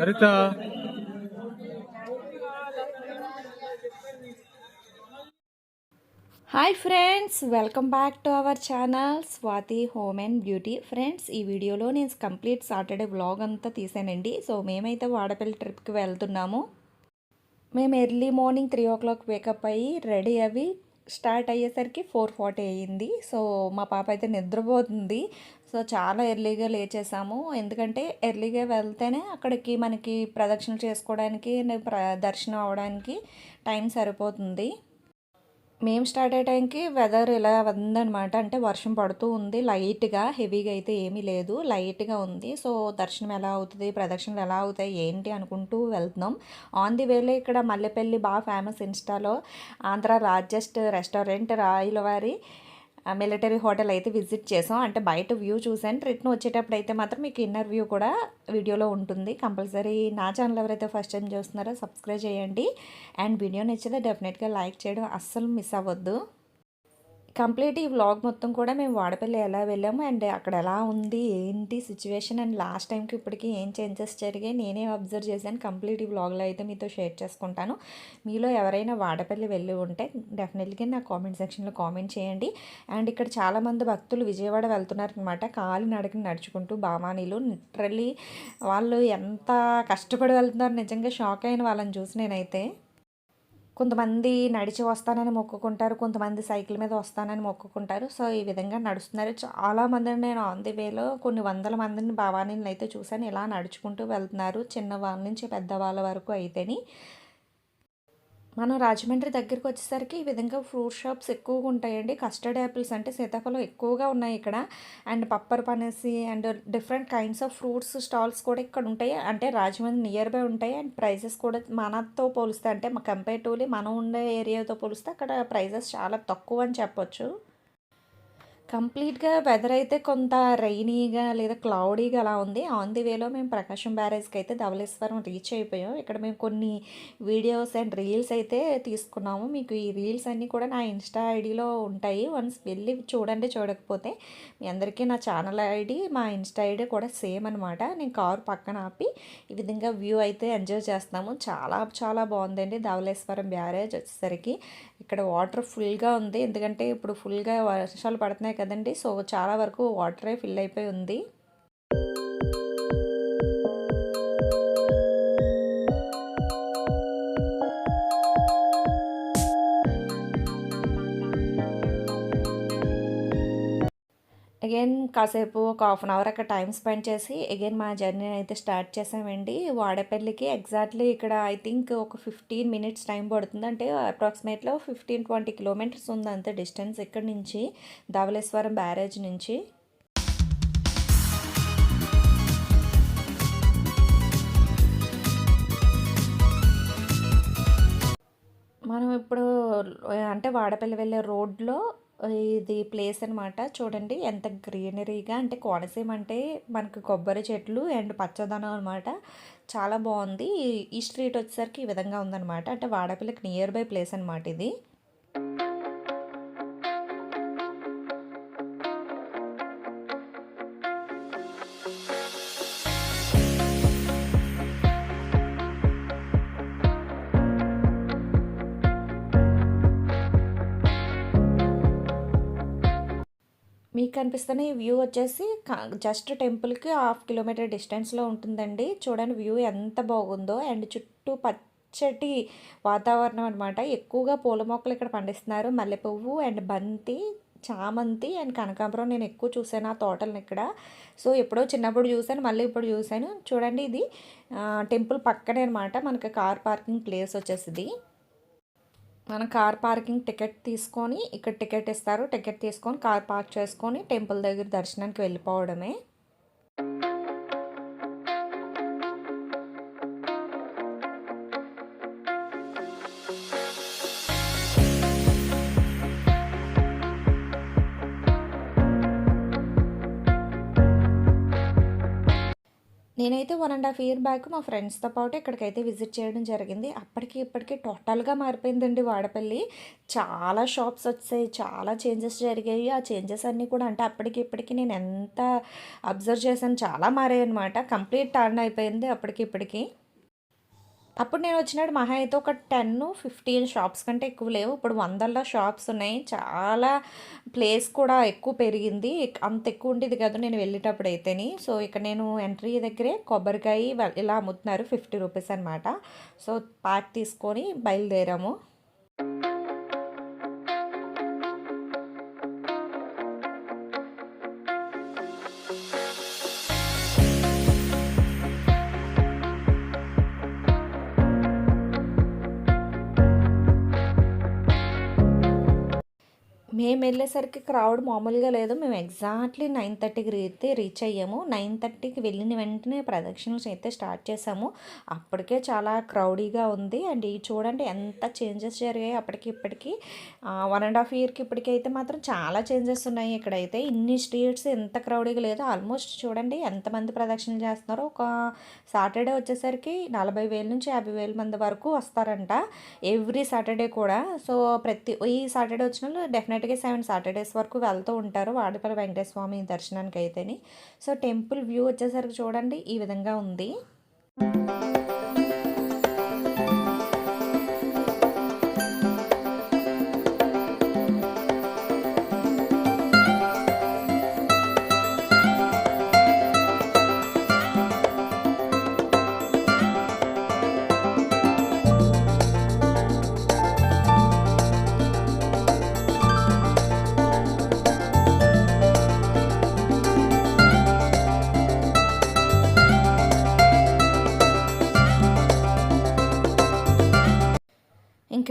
Haritha hi friends welcome back to our channel Swathi home and beauty friends ఈ వీడియోలో నేను complete Saturday vlog అంతా తీసానండి. So మేమైతే వాడపల్లి ట్రిప్కి వెళ్తున్నాము. మేము early morning three o'clock wake up అయ్యి రెడీ అవి స్టార్ట్ అయ్యేసరికి ఫోర్ ఫార్టీ అయ్యింది. సో మా పాప అయితే నిద్రపోతుంది. సో చాలా ఎర్లీగా లేచేసాము. ఎందుకంటే ఎర్లీగా వెళ్తేనే అక్కడికి మనకి ప్రదక్షిణ చేసుకోవడానికి ప్ర- దర్శనం అవడానికి టైం సరిపోతుంది. మేము స్టార్ట్ అయ్యే టైంకి వెదర్ ఇలా ఉందనమాట అంటే వర్షం పడుతూ ఉంది. లైట్గా హెవీగా అయితే ఏమీ లేదు. లైట్గా ఉంది. సో దర్శనం ఎలా అవుతుంది? ప్రదక్షిణలు ఎలా అవుతాయి? ఏంటి? అనుకుంటూ వెళ్తున్నాం. ఆన్ ది వేలో ఇక్కడ మల్లెపల్లి బాగా ఫేమస్ ఇన్స్టాలో Andhra largest restaurant Rayalavari military hotel అయితే విజిట్ చేసాం. అంటే బయట వ్యూ చూసాను రిటర్న్ వచ్చేటప్పుడు అయితే మాత్రం మీకు ఇన్నర్ వ్యూ కూడా వీడియోలో ఉంటుంది. కంపల్సరీ నా ఛానల్ ఎవరైతే ఫస్ట్ టైం చూస్తున్నారో సబ్స్క్రైబ్ చేయండి. అండ్ వీడియో నచ్చితే డెఫినెట్గా లైక్ చేయడం అస్సలు మిస్ అవ్వద్దు. కంప్లీట్ ఈ వ్లాగ్ మొత్తం కూడా మేము వాడపల్లి ఎలా వెళ్ళాము అండ్ అక్కడ ఎలా ఉంది ఏంటి సిచ్యువేషన్ అండ్ లాస్ట్ టైంకి ఇప్పటికి ఏం చేంజెస్ జరిగాయి నేనే అబ్జర్వ్ చేశాను. కంప్లీట్ ఈ వ్లాగ్లో అయితే మీతో షేర్ చేసుకుంటాను. మీలో ఎవరైనా వాడపల్లి వెళ్ళి ఉంటే డెఫినెట్గా నా కామెంట్ సెక్షన్లో కామెంట్ చేయండి. అండ్ ఇక్కడ చాలామంది భక్తులు విజయవాడ వెళ్తున్నారు అనమాట కాలి నడకని నడుచుకుంటూ బామానీలు లిటరల్లీ వాళ్ళు ఎంత కష్టపడి వెళ్తున్నారు నిజంగా షాక్ అయిన వాళ్ళని చూసి నేనైతే కొంతమంది నడిచి వస్తానని మొక్కుకుంటారు కొంతమంది సైకిల్ మీద వస్తానని మొక్కుకుంటారు. సో ఈ విధంగా నడుస్తున్నారు. చాలా మందిని నేను ఆన్ ది వేలో కొన్ని వందల మందిని భవానీని అయితే చూశాను. ఇలా నడుచుకుంటూ వెళ్తున్నారు. చిన్న వాళ్ళ నుంచి పెద్ద వాళ్ళ వరకు అయితేని. మనం రాజమండ్రి దగ్గరికి వచ్చేసరికి ఈ విధంగా ఫ్రూట్ షాప్స్ ఎక్కువగా ఉంటాయండి. కస్టర్డ్ యాపిల్స్ అంటే సీతాఫలం ఎక్కువగా ఉన్నాయి ఇక్కడ. అండ్ పప్పర్ పనేసి and different kinds of fruits stalls కూడా ఇక్కడ ఉంటాయి. అంటే రాజమండ్రి నియర్ బై ఉంటాయి. అండ్ ప్రైజెస్ కూడా మనతో పోలిస్తే అంటే కంపేటివ్లీ మనం ఉండే ఏరియాతో పోలిస్తే అక్కడ ప్రైజెస్ చాలా తక్కువ అని చెప్పొచ్చు. కంప్లీట్గా వెదర్ అయితే కొంత రైనీగా లేదా క్లౌడీగా అలా ఉంది. ఆన్ ది వేలో మేము ప్రకాశం బ్యారేజ్కి అయితే ధవళేశ్వరం రీచ్ అయిపోయాం. ఇక్కడ మేము కొన్ని వీడియోస్ అండ్ రీల్స్ అయితే తీసుకున్నాము. మీకు ఈ రీల్స్ అన్నీ కూడా నా ఇన్స్టా ఐడిలో ఉంటాయి. వన్స్ వెళ్ళి చూడండి చూడకపోతే మీ అందరికీ నా ఛానల్ ఐడి మా ఇన్స్టా ఐడి కూడా సేమ్ అనమాట నేను కారు పక్కన ఆపి ఈ విధంగా వ్యూ అయితే ఎంజాయ్ చేస్తాము చాలా చాలా బాగుందండి ధవళేశ్వరం బ్యారేజ్ వచ్చేసరికి. ఇక్కడ వాటర్ ఫుల్గా ఉంది. ఎందుకంటే ఇప్పుడు ఫుల్గా వర్షాలు పడుతున్నాయి కదండి. సో చాలా వరకు వాటరే ఫిల్ అయిపోయి ఉంది. అగైన్ కాసేపు ఒక హాఫ్ అన్ అవర్ అక్కడ టైం స్పెండ్ చేసి అగైన్ మా జర్నీ అయితే స్టార్ట్ చేసామండి. వాడపల్లికి ఎగ్జాక్ట్లీ ఇక్కడ ఐ థింక్ ఒక ఫిఫ్టీన్ మినిట్స్ టైం పడుతుంది. అంటే అప్రాక్సిమేట్లో ఫిఫ్టీన్ ట్వంటీ కిలోమీటర్స్ ఉంది అంతే డిస్టెన్స్ ఇక్కడ నుంచి ధవళేశ్వరం బ్యారేజ్ నుంచి. మనం ఇప్పుడు అంటే వాడపల్లి వెళ్ళే రోడ్లో ఇది ప్లేస్ అనమాట చూడండి ఎంత గ్రీనరీగా అంటే కోనసీమ అంటే మనకు కొబ్బరి చెట్లు అండ్ పచ్చదనం అనమాట చాలా బాగుంది. ఈ స్ట్రీట్ వచ్చేసరికి ఈ విధంగా ఉందన్నమాట. అంటే వాడపల్లికి నియర్ బై ప్లేస్ అనమాట ఇది. మీకు కనిపిస్తున్న ఈ వ్యూ వచ్చేసి జస్ట్ టెంపుల్కి హాఫ్ కిలోమీటర్ డిస్టెన్స్లో ఉంటుందండి. చూడండి వ్యూ ఎంత బాగుందో. అండ్ చుట్టూ పచ్చటి వాతావరణం అనమాట ఎక్కువగా పూల మొక్కలు ఇక్కడ పండిస్తున్నారు. మల్లెపువ్వు అండ్ బంతి చామంతి అండ్ కనకాంబరం నేను ఎక్కువ చూసాను ఆ తోటలను ఇక్కడ. సో ఎప్పుడో చిన్నప్పుడు చూశాను మళ్ళీ ఇప్పుడు చూశాను. చూడండి ఇది టెంపుల్ పక్కనే అనమాట మనకి కార్ పార్కింగ్ ప్లేస్ వచ్చేసింది. మనం కార్ పార్కింగ్ టికెట్ తీసుకొని ఇక్కడ టికెట్ ఇస్తారు. టికెట్ తీసుకొని కార్ పార్క్ చేసుకొని టెంపుల్ దగ్గర దర్శనానికి వెళ్ళిపోవడమే. నేనైతే one and half year back మా ఫ్రెండ్స్తో పాటు ఇక్కడికైతే విజిట్ చేయడం జరిగింది అప్పటికి ఇప్పటికి టోటల్గా మారిపోయిందండి వాడపల్లి. చాలా షాప్స్ వచ్చాయి చాలా చేంజెస్ జరిగాయి. ఆ చేంజెస్ అన్నీ కూడా అంటే అప్పటికి ఇప్పటికి నేను ఎంత అబ్జర్వ్ చేశాను చాలా మారాయి అనమాట కంప్లీట్ టర్న్ అయిపోయింది అప్పటికి ఇప్పటికీ. అప్పుడు నేను వచ్చినప్పుడు మహా అయితే ఒక టెన్ ఫిఫ్టీన్ షాప్స్ కంటే ఎక్కువ లేవు. ఇప్పుడు వందల షాప్స్ ఉన్నాయి. చాలా ప్లేస్ కూడా ఎక్కువ పెరిగింది. అంత ఎక్కువ ఉండేది కదా నేను వెళ్ళేటప్పుడు అయితేని. సో ఇక్కడ నేను ఎంట్రీ దగ్గరే కొబ్బరికాయ ఇలా అమ్ముతున్నారు. ఫిఫ్టీ రూపీస్ అనమాట సో ప్యాక్ తీసుకొని బయలుదేరాము. వెళ్ళేసరికి క్రౌడ్ మామూలుగా లేదు. మేము ఎగ్జాక్ట్లీ నైన్ థర్టీకి అయితే రీచ్ అయ్యాము. నైన్ థర్టీకి వెళ్ళిన వెంటనే ప్రదక్షిణలు అయితే స్టార్ట్ చేసాము అప్పటికే చాలా క్రౌడీగా ఉంది. అండ్ ఇవి చూడండి ఎంత చేంజెస్ జరిగాయి అప్పటికి ఇప్పటికి. వన్ అండ్ హాఫ్ ఇయర్కి ఇప్పటికీ అయితే మాత్రం చాలా చేంజెస్ ఉన్నాయి ఇక్కడైతే. ఇన్ని స్ట్రీట్స్ ఎంత క్రౌడీగా లేదు. ఆల్మోస్ట్ చూడండి ఎంతమంది ప్రదక్షిణలు చేస్తున్నారో ఒక సాటర్డే వచ్చేసరికి నలభై వేల నుంచి యాభై వేల మంది వరకు వస్తారంట. ఎవ్రీ సాటర్డే కూడా. సో ప్రతి ఈ సాటర్డే వచ్చిన వాళ్ళు డెఫినెట్గా సెవెన్ అండ్ సాటర్డేస్ వరకు వెళ్తూ ఉంటారు వాడపల్లి వెంకటేశ్వర స్వామి దర్శనానికి అయితేని సో టెంపుల్ వ్యూ వచ్చేసరికి చూడండి ఈ విధంగా ఉంది.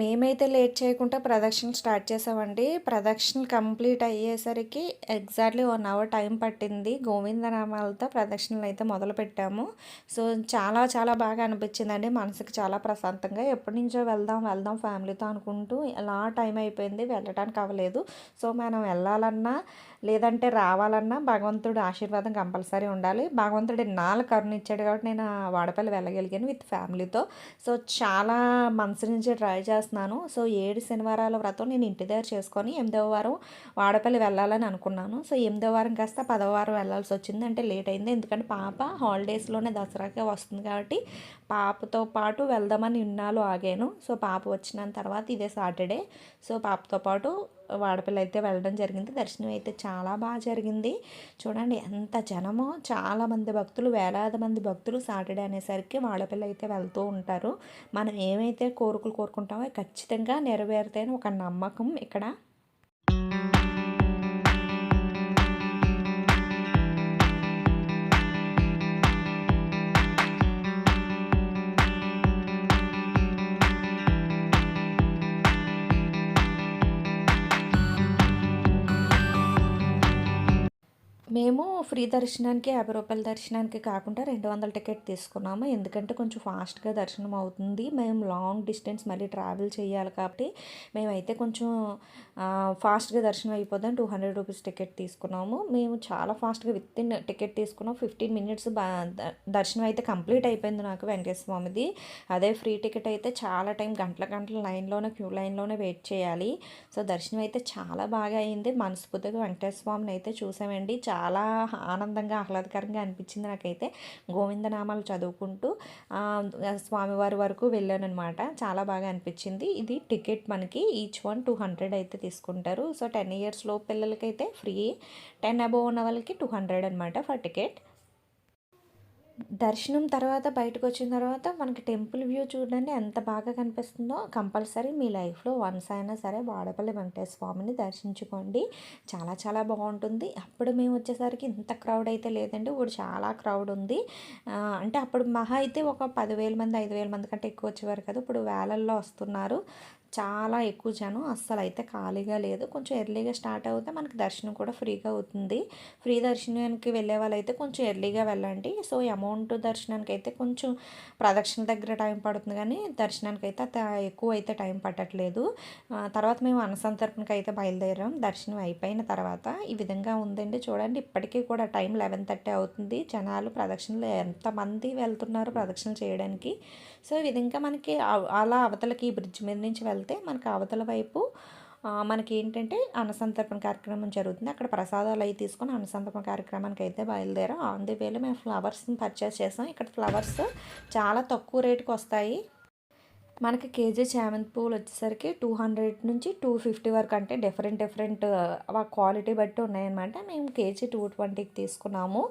మేమైతే లేట్ చేయకుండా ప్రదక్షిణ స్టార్ట్ చేసామండి. ప్రదక్షిణ కంప్లీట్ అయ్యేసరికి ఎగ్జాక్ట్లీ వన్ అవర్ టైం పట్టింది. గోవిందనామాలతో ప్రదక్షిణలు అయితే మొదలు పెట్టాము. సో చాలా చాలా బాగా అనిపించిందండి. మనసుకి చాలా ప్రశాంతంగా ఎప్పటి నుంచో వెళ్దాం వెళ్దాం ఫ్యామిలీతో అనుకుంటూ ఎలా టైం అయిపోయింది. వెళ్ళడానికి అవ్వలేదు. సో మనం వెళ్ళాలన్నా లేదంటే రావాలన్నా భగవంతుడు ఆశీర్వాదం కంపల్సరీ ఉండాలి. భగవంతుడు నాలుగు కరుణిచ్చాడు కాబట్టి నేను వాడపల్లి వెళ్ళగలిగాను విత్ ఫ్యామిలీతో. సో చాలా మనసు నుంచి ట్రై చేస్తాను చేస్తున్నాను. సో ఏడు శనివారాల వ్రతం నేను ఇంటి దగ్గర చేసుకొని ఎనిమిదవ వారం వాడపల్లి వెళ్ళాలని అనుకున్నాను. సో ఎనిమిదవ వారం కాస్త పదవ వారం వెళ్ళాల్సి వచ్చింది. అంటే లేట్ అయింది. ఎందుకంటే పాప హాలిడేస్లోనే దసరాకే వస్తుంది కాబట్టి పాపతో పాటు వెళ్దామని ఇన్నాళ్ళు ఆగాను. సో పాప వచ్చిన తర్వాత ఇదే సాటర్డే. సో పాపతో పాటు వాడపల్లి అయితే వెళ్ళడం జరిగింది. దర్శనం అయితే చాలా బాగా జరిగింది. చూడండి ఎంత జనమో చాలామంది భక్తులు వేలాది మంది భక్తులు సాటర్డే అనేసరికి వాడపల్లి అయితే వెళ్తూ ఉంటారు. మనం ఏమైతే కోరికలు కోరుకుంటామో ఖచ్చితంగా నెరవేరుతాయని ఒక నమ్మకం ఇక్కడ మేము ఫ్రీ దర్శనానికి యాభై రూపాయల దర్శనానికి కాకుండా రెండు వందల టికెట్ తీసుకున్నాము. ఎందుకంటే కొంచెం ఫాస్ట్గా దర్శనం అవుతుంది. మేము లాంగ్ డిస్టెన్స్ మళ్ళీ ట్రావెల్ చేయాలి కాబట్టి మేమైతే కొంచెం ఫాస్ట్గా దర్శనం అయిపోదాం టూ హండ్రెడ్ రూపీస్ టికెట్ తీసుకున్నాము. మేము చాలా ఫాస్ట్గా విత్ ఇన్ టికెట్ తీసుకున్నాం. ఫిఫ్టీన్ మినిట్స్ దర్శనం అయితే కంప్లీట్ అయిపోయింది నాకు వెంకటేశ్వర స్వామిది. అదే ఫ్రీ టికెట్ అయితే చాలా టైం గంటల గంటల లైన్లోనే క్యూ లైన్లోనే వెయిట్ చేయాలి. సో దర్శనం అయితే చాలా బాగా అయింది. మనస్ఫూర్తిగా వెంకటేశ్వర స్వామిని అయితే చూసామండి. చాలా చాలా ఆనందంగా ఆహ్లాదకరంగా అనిపించింది నాకైతే. గోవిందనామాలు చదువుకుంటూ స్వామివారి వరకు వెళ్ళానమాట చాలా బాగా అనిపించింది. ఇది టికెట్ మనకి ఈచ్ వన్ టూ హండ్రెడ్ అయితే తీసుకుంటారు. సో టెన్ ఇయర్స్లో పిల్లలకైతే ఫ్రీ. టెన్ అబోవ్ ఉన్న వాళ్ళకి టూ హండ్రెడ్ అనమాట ఫర్ టికెట్. దర్శనం తర్వాత బయటకు వచ్చిన తర్వాత మనకి టెంపుల్ వ్యూ చూడండి ఎంత బాగా కనిపిస్తుందో. కంపల్సరీ మీ లైఫ్లో వన్స్ అయినా సరే వాడపల్లి వెంకటేశ్వర స్వామిని దర్శించుకోండి. చాలా చాలా బాగుంటుంది. అప్పుడు మేము వచ్చేసరికి ఇంత క్రౌడ్ అయితే లేదండి. ఇప్పుడు చాలా క్రౌడ్ ఉంది. అంటే అప్పుడు మహా అయితే ఒక పదివేల మంది ఐదు వేల మంది కంటే ఎక్కువ వచ్చేవారు కదా. ఇప్పుడు వేలల్లో వస్తున్నారు. చాలా ఎక్కువ జనం అస్సలు అయితే ఖాళీగా లేదు. కొంచెం ఎర్లీగా స్టార్ట్ అవుతే మనకి దర్శనం కూడా ఫ్రీగా అవుతుంది. ఫ్రీ దర్శనానికి వెళ్ళే వాళ్ళైతే కొంచెం ఎర్లీగా వెళ్ళండి. సో అమౌంట్ దర్శనానికి అయితే కొంచెం ప్రదక్షిణ దగ్గర టైం పడుతుంది కానీ దర్శనానికి అయితే అంత ఎక్కువ అయితే టైం పట్టట్లేదు. తర్వాత మేము అనసంతర్పణకి అయితే బయలుదేరాం. దర్శనం అయిపోయిన తర్వాత ఈ విధంగా ఉందండి. చూడండి ఇప్పటికీ కూడా టైం లెవెన్ థర్టీ అవుతుంది. జనాలు ప్రదక్షిణలు ఎంతమంది వెళ్తున్నారు ప్రదక్షిణ చేయడానికి. సో ఈ విధంగా మనకి అలా అవతలకి బ్రిడ్జ్ మీద నుంచి వెళ్తాం వెళ్తే మనకి అవతల వైపు మనకి ఏంటంటే అన్నసంతర్పణ కార్యక్రమం జరుగుతుంది. అక్కడ ప్రసాదాలు అవి తీసుకొని అన్నసంతర్పణ కార్యక్రమానికి అయితే బయలుదేరాం. ఆన్ ది వేలో మేము ఫ్లవర్స్ని పర్చేస్ చేసాం. ఇక్కడ ఫ్లవర్స్ చాలా తక్కువ రేటుకి వస్తాయి మనకి కేజీ చామంతి పువ్వులు వచ్చేసరికి టూ హండ్రెడ్ నుంచి టూ ఫిఫ్టీ వరకు అంటే డిఫరెంట్ డిఫరెంట్ క్వాలిటీ బట్టి ఉన్నాయన్నమాట. మేము కేజీ టూ ట్వంటీకి తీసుకున్నాము.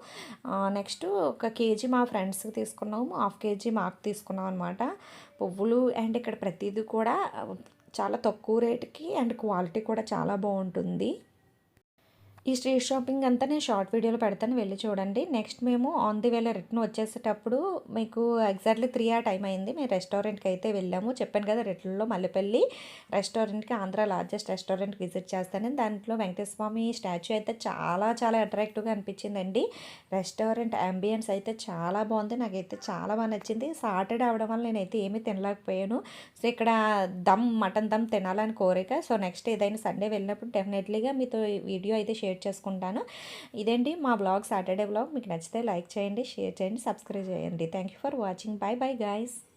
నెక్స్ట్ ఒక కేజీ మా ఫ్రెండ్స్కి తీసుకున్నాము. హాఫ్ కేజీ మాకు తీసుకున్నాం అనమాట పువ్వులు అండ్ ఇక్కడ ప్రతిదీ కూడా చాలా తక్కువ రేటుకి అండ్ క్వాలిటీ కూడా చాలా బాగుంటుంది. ఈ స్ట్రీట్ షాపింగ్ అంతా నేను షార్ట్ వీడియోలో పెడతాను వెళ్ళి చూడండి. నెక్స్ట్ మేము ఆన్ ది వేలో రిటర్న్ వచ్చేసేటప్పుడు మీకు ఎగ్జాక్ట్లీ త్రీ ఆ టైం అయింది. మేము రెస్టారెంట్కి అయితే వెళ్ళాము. చెప్పాను కదా రిటర్న్లో మల్లెపల్లి రెస్టారెంట్కి ఆంధ్ర లార్జెస్ట్ రెస్టారెంట్కి విజిట్ చేస్తాను దాంట్లో వెంకటేశ్వర స్వామి స్టాచ్యూ అయితే చాలా చాలా అట్రాక్టివ్గా అనిపించిందండి. రెస్టారెంట్ అంబియన్స్ అయితే చాలా బాగుంది. నాకైతే చాలా బాగా నచ్చింది. సాటర్డే అవడం వల్ల నేనైతే ఏమీ తినలేకపోయాను. సో ఇక్కడ దమ్ మటన్ దమ్ తినాలని కోరిక. సో నెక్స్ట్ ఏదైనా సండే వెళ్ళినప్పుడు డెఫినెట్లీగా మీతో వీడియో అయితే షేర్ షేర్ చేసుకుంటాను. ఇదేంటి మా బ్లాగ్ సాటర్డే బ్లాగ్. మీకు నచ్చితే లైక్ చేయండి షేర్ చేయండి సబ్స్క్రైబ్ చేయండి. Thank you for watching. Bye bye guys.